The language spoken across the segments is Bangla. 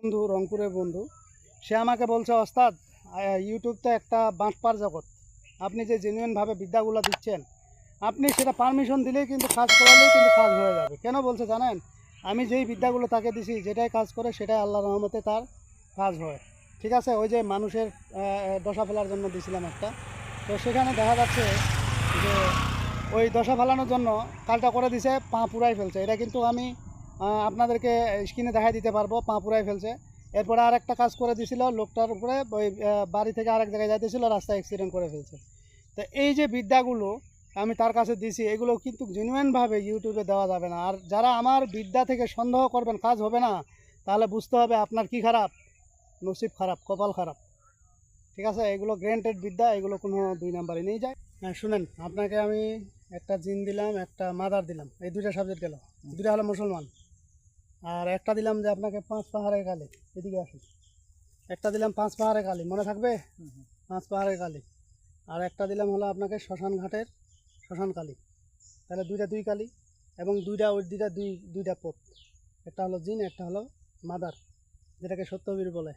বন্ধু, রংপুরের বন্ধু, সে আমাকে বলছে, ওস্তাদ ইউটিউব তো একটা বাঁটপার জগৎ। আপনি যে জেনুইনভাবে বিদ্যাগুলো দিচ্ছেন, আপনি সেটা পারমিশন দিলেই কিন্তু কাজ করালেই কিন্তু কাজ হয়ে যাবে। কেন বলছে জানেন? আমি যেই বিদ্যাগুলো তাকে দিছি, যেটাই কাজ করে, সেটাই আল্লাহ রহমতে তার কাজ হয়। ঠিক আছে? ওই যে মানুষের দশা ফেলার জন্য দিছিলাম একটা। তো সেখানে দেখা যাচ্ছে যে ওই দশা ফেলানোর জন্য কাজটা করে দিছে, পা পুরাই ফেলছে। এটা কিন্তু আমি আপনাদেরকে স্ক্রিনে দেখাই দিতে পারব, পা পুরাই ফেলছে। এরপরে আর একটা কাজ করে দিছিল লোকটার উপরে, ওই বাড়ি থেকে আরেক জায়গায় যাইতেছিল রাস্তায় অ্যাক্সিডেন্ট করে ফেলছে। তো এই যে বিদ্যাগুলো আমি তার কাছে দিছি, এগুলো কিন্তু জেনুইনভাবে ইউটিউবে দেওয়া যাবে না। আর যারা আমার বিদ্যা থেকে সন্দেহ করবেন, কাজ হবে না, তাহলে বুঝতে হবে আপনার কি খারাপ? নসিব খারাপ, কপাল খারাপ। ঠিক আছে? এগুলো গ্র্যান্টেড বিদ্যা, এগুলো কোনো দুই নাম্বারে নিয়ে যায়। হ্যাঁ শুনেন, আপনাকে আমি একটা জিন দিলাম, একটা মাদার দিলাম। এই দুইটা সাবজেক্ট গেল। দুইটা হলো মুসলমান। আর একটা দিলাম যে আপনাকে পাঁচ পাহাড়ের কালি এদিকে আসুন। একটা দিলাম পাঁচ পাহাড়ের কালি মনে থাকবে? পাঁচ পাহাড়ের কালি আর একটা দিলাম হলো আপনাকে শ্মশান ঘাটের শ্মশান কালী। তাহলে দুইটা দুই কালী এবং দুইটা ওই দুইটা দুই দুইটা পোত। একটা হলো জিন একটা হলো মাদার যেটাকে সত্যবীর বলে।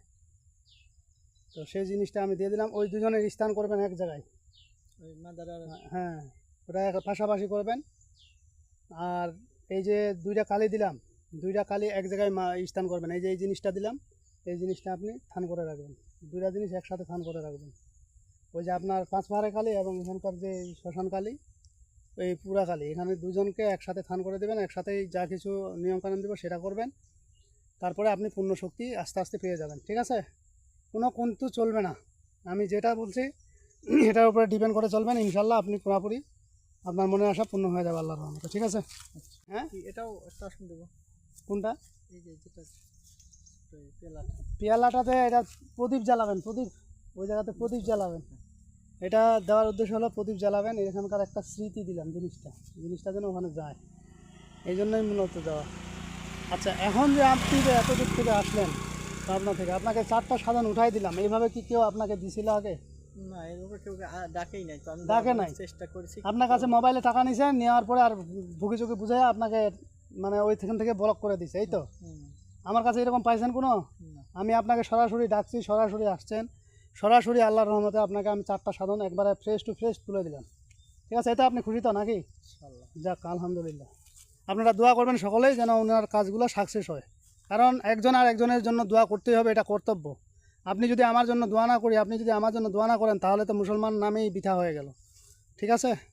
তো সেই জিনিসটা আমি দিয়ে দিলাম। ওই দুজনের স্থান করবেন এক জায়গায়। মাদার হ্যাঁ। ওটা এক- পাশাপাশি করবেন। আর এই যে দুইটা কালি দিলাম দুইটা কালি এক জায়গায় মা- স্থান করবেন। এই যে এই জিনিসটা দিলাম এই জিনিসটা আপনি থান করে রাখবেন। দুইটা জিনিস একসাথে থান করে রাখবেন। ওই যে আপনার পাঁচ পাহাড়ে কালী এবং এখানকার যে শ্মশান কালী ওই পুরা কালী এখানে দুজনকে একসাথে থান করে দেবেন একসাথেই যা কিছু নিয়মকানুন দেবো সেটা করবেন। তারপরে আপনি পূর্ণ শক্তি আস্তে আস্তে পেয়ে যাবেন ঠিক আছে? কোনো কিন্তু চলবে না। আমি যেটা বলছি এটার উপরে ডিপেন্ড করে চলবেন। ইনশাল্লাহ আপনি পুরোপুরি আপনার মনে আসা পূর্ণ হয়ে যাবে আল্লাহর রহমতে ঠিক আছে? হ্যাঁ? এটাও একটা আসন দেবো। কোনটা? পেয়ালাটাতে এটা প্রদীপ জ্বালাবেন প্রদীপ। ওই জায়গাতে প্রদীপ জ্বালাবেন। এটা দেওয়ার উদ্দেশ্য হলো প্রদীপ জ্বালাবেন এখানকার একটা স্মৃতি দিলাম জিনিসটা। জিনিসটা যেন ওখানে যায়। এই জন্যই মূলত দেওয়া। আচ্ছা এখন যে আপনি যে এত দূর থেকে আসলেন পাবনা থেকে আপনাকে চারটা সাধন উঠাই দিলাম। এইভাবে কি কেউ আপনাকে দিছিল আগে? না কেউ ডাকেই নাই। তো আমি ডাকে নাই? চেষ্টা করেছি। আপনার কাছে মোবাইলে টাকা নিয়েছেন নেওয়ার পরে আর ভুকি চুকি বুঝে আপনাকে মানে ওইখান থেকে ব্লক করে দিছে এই তো? আমার কাছে এরকম পাইছেন কোনো? আমি আপনাকে সরাসরি ডাকছি সরাসরি আসছেন। সরাসরি আল্লাহর রহমতে আপনাকে আমি চারটা সাধন একবারে ফ্রেশ টু ফ্রেশ তুলে দিলাম। ঠিক আছে এতে আপনি খুশি তো নাকি? যাক আলহামদুলিল্লাহ। আপনারা দোয়া করবেন সকলেই যেন ওনার কাজগুলো সাকসেস হয়। কারণ একজন আর একজনের জন্য দোয়া করতেই হবে এটা কর্তব্য। আপনি যদি আমার জন্য দোয়া না করি আপনি যদি আমার জন্য দোয়া না করেন তাহলে তো মুসলমান নামেই বৃথা হয়ে গেল। ঠিক আছে?